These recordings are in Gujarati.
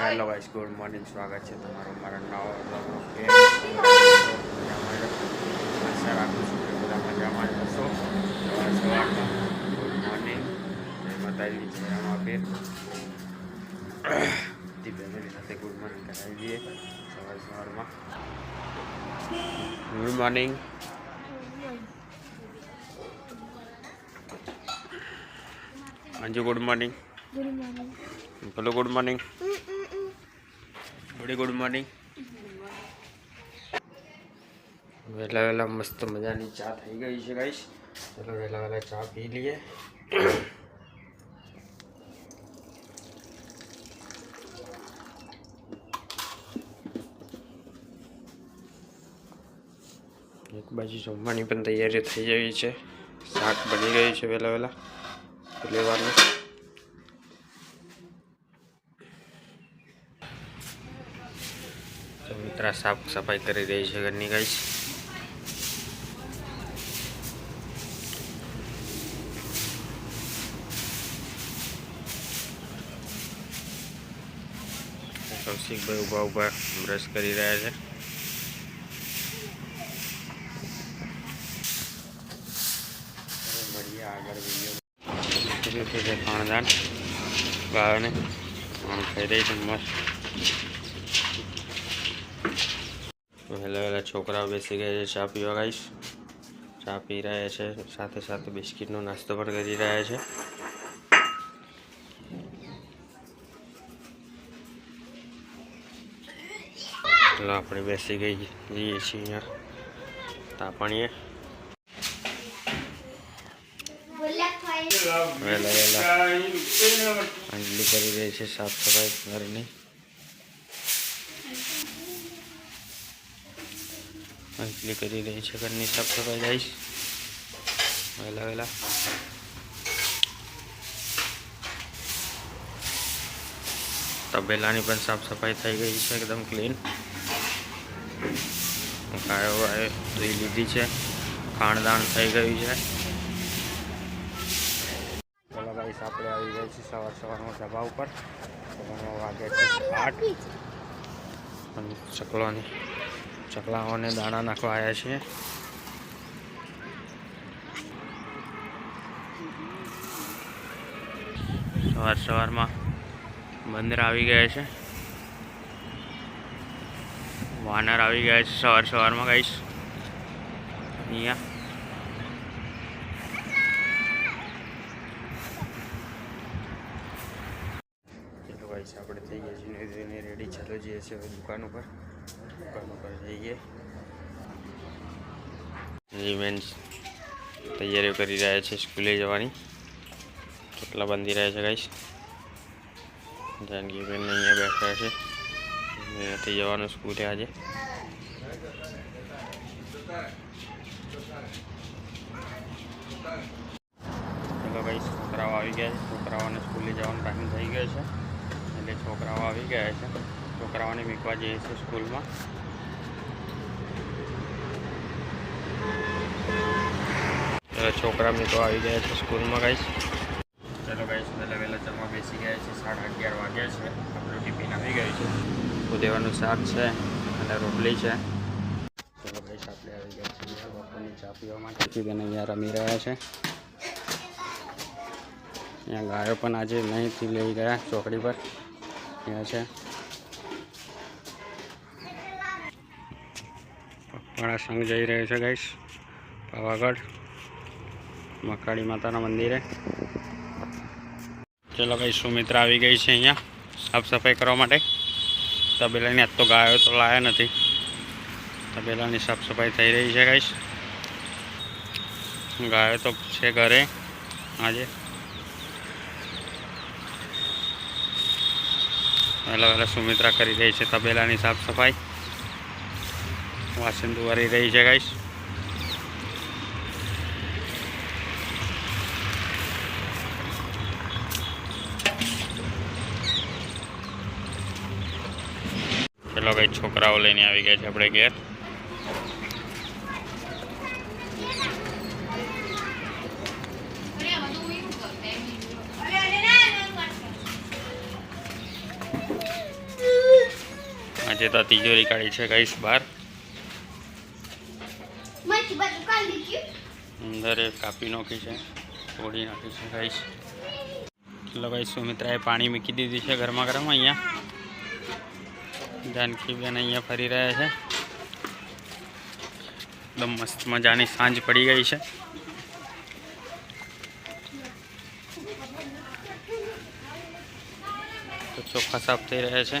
હેલો ગાઈસ ગુડ મોર્નિંગ સ્વાગત છે તમારું. મારા નવા બ્લોગમાં આશા રાખું છું કે બધા મજામાં જ હશો. સવાર સવારમાં ગુડ મોર્નિંગ જય માતાજી જય રામાપીર બધી ફેમિલી સાથે ગુડ મોર્નિંગ કરાવી દઈએ સવાર સવારમાં. Good morning Anju good morning good morning બોલો good morning buddy good morning વહેલા વહેલા મસ્ત મજાની ચા થઈ ગઈ છે ગાઈશ ચલો વહેલા વહેલા ચા પી લઈએ. એક બાજુ જમવાની પણ તૈયારી થઈ ગઈ છે. શાક બની ગયું છે વહેલા વહેલા એટલે તો મિત્રા સાફ સફાઈ કરી રહી છે ઘરની ગાઈશ કૌશિકભાઈ ઊભા ઊભા બ્રશ કરી રહ્યા છે. આગળ ખાણદાન? ગાયોને ખાઈ રહી છે મસ્ત. વહેલા વહેલા છોકરાઓ બેસી ગયા છે ચા પીવા ગાઈશ. ચા પી રહ્યા છે સાથે સાથે બિસ્કિટનો નાસ્તો પણ કરી રહ્યા છે. ચાલો આપણે બેસી ગઈ જઈએ છીએ અહીંયા તાપણીએ. વહેલા વહેલા અંજલી કરી રહી છે સાફ સફાઈ ઘરની. અંજલી કરી રહી છે, ઘરની સાફ સફાઈ જઈશ વહેલા વહેલા તબેલાની પણ સાફ સફાઈ થઈ ગઈ છે, એકદમ ક્લીન ગાયો વાયો ધોઈ લીધી છે, ખાણદાણ થઈ ગયું છે. આપણે આવી ગયા છીએ સવાર સવારમાં ઢબા ઉપર. સવારમાં વાગે છે આઠ. ચકલાની. ચકલાઓને દાણા નાખવા આવ્યા છીએ. સવાર સવારમાં બંદર આવી ગયા છે. વાનર આવી ગયા છે સવાર સવારમાં ગાઈશ અહીંયા ચલો ગાઈશ આપણે થઈ ગયા છીએ ધીરે રેડી ચાલો જઈએ છીએ હવે દુકાન ઉપર દુકાન ઉપર જઈએ જી મેન તૈયારીઓ કરી રહ્યા છે સ્કૂલે જવાની કેટલા બાંધી રહ્યા છે ગાઈશ જાનકીબેન અહીંયા બેઠા છે અહીંયાથી જવાનું સ્કૂલે આજે ચલો ભાઈ છોકરાઓ આવી ગયા છે છોકરાઓને સ્કૂલે જવાનો ટાઈમ થઈ ગયો છે એટલે છોકરાઓ આવી ગયા છે. છોકરાઓને મૂકવા જઈએ છીએ સ્કૂલમાં. છોકરા મૂકવા આવી ગયા છે સ્કૂલમાં ગાઈશ ચલો ગાઈશ વહેલા વહેલા જમવા બેસી ગયા છે. સાડા અગિયાર વાગ્યા છે. આપણું ટિફિન આવી ગયું છે ઉદેવાનું શાક છે અને રોટલી છે. ચલો ગાઈશ આપણે આવી ગયા છીએ બપોરની ચા પીવા માટે. બેન અહીંયા રમી રહ્યા છે. અહીંયા ગાયો પણ આજે નહીંથી લઈ ગયા ચોકડી પર. અહીંયા છે. પગપાળા સંઘ જઈ રહ્યો છે ગાઈશ પાવાગઢ, મકાળી માતાના મંદિરે. ચલો કઈ સુમિત્રા આવી ગઈ છે અહીંયા સાફ સફાઈ કરવા માટે. તબેલાની આજ તો ગાયો તો લાયા નથી. તબેલાની સાફ સફાઈ થઈ રહી છે ગાઈશ ગાયો તો છે ઘરે આજે. વહેલા અલગ સુમિત્રા કરી રહી છે તબેલાની સાફ સફાઈ. વાસણ ધોવારી રહી છે ગાઈશ ચલો ભાઈ છોકરાઓ લઈને આવી ગયા છે આપણે ઘેર. અજેતા તિજોરી કાઢી છે ગાઈસ બહાર. અંદર એક કાપી નાખી છે તોડી નાખી છે ગાઈસ ચલો ભાઈ સુમિત્રાએ પાણી મૂકી દીધી છે ગરમા ગરમ અહીંયા. જાનકીબેન અહીંયા ફરી રહ્યા છે. એકદમ મસ્ત મજાની સાંજ પડી ગઈ છે. તો ચોખ્ખા સાફ થઈ રહ્યા છે.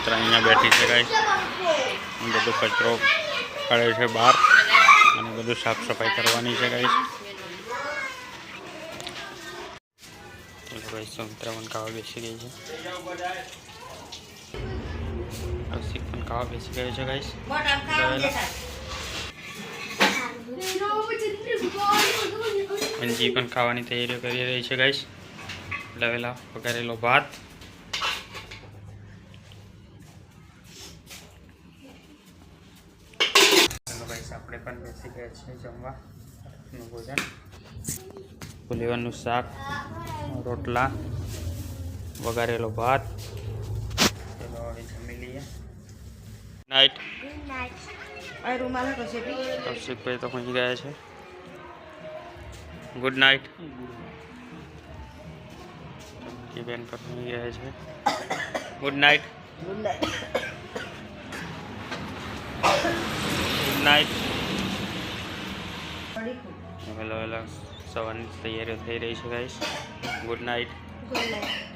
સુમિત્રા અહીંયા બેઠી છે ગાઈસ બધો કચરો કાઢે છે બહાર અને બધું સાફ સફાઈ કરવાની છે ગાઈશ ગાઈસ સુમિત્રા પણ ખાવા બેસી ગઈ છે. કૌશિક પણ ખાવા બેસી ગયો છે ગાઈશ અંજી પણ ખાવાની તૈયારીઓ કરી રહી છે ગાઈશ લવેલા વઘારેલો ભાત. આપણે પણ બેસી ગયા છીએ જમવા રાતનું ભોજન. ફુલેવાનું શાક રોટલા વઘારેલો ભાત. ચલો હવે જમી લઈએ. નાઇટ ગુડ નાઇટ આ રૂમાલ કૌશિકભાઈ તો પહોંચી ગયા છે. ગુડ નાઇટ બેન પર પહોંચી ગયા છે. Good night good night good night વહેલા વહેલા સવારની તૈયારીઓ થઈ રહી છે ગાઈશ ગુડ નાઇટ ગુડ નાઇટ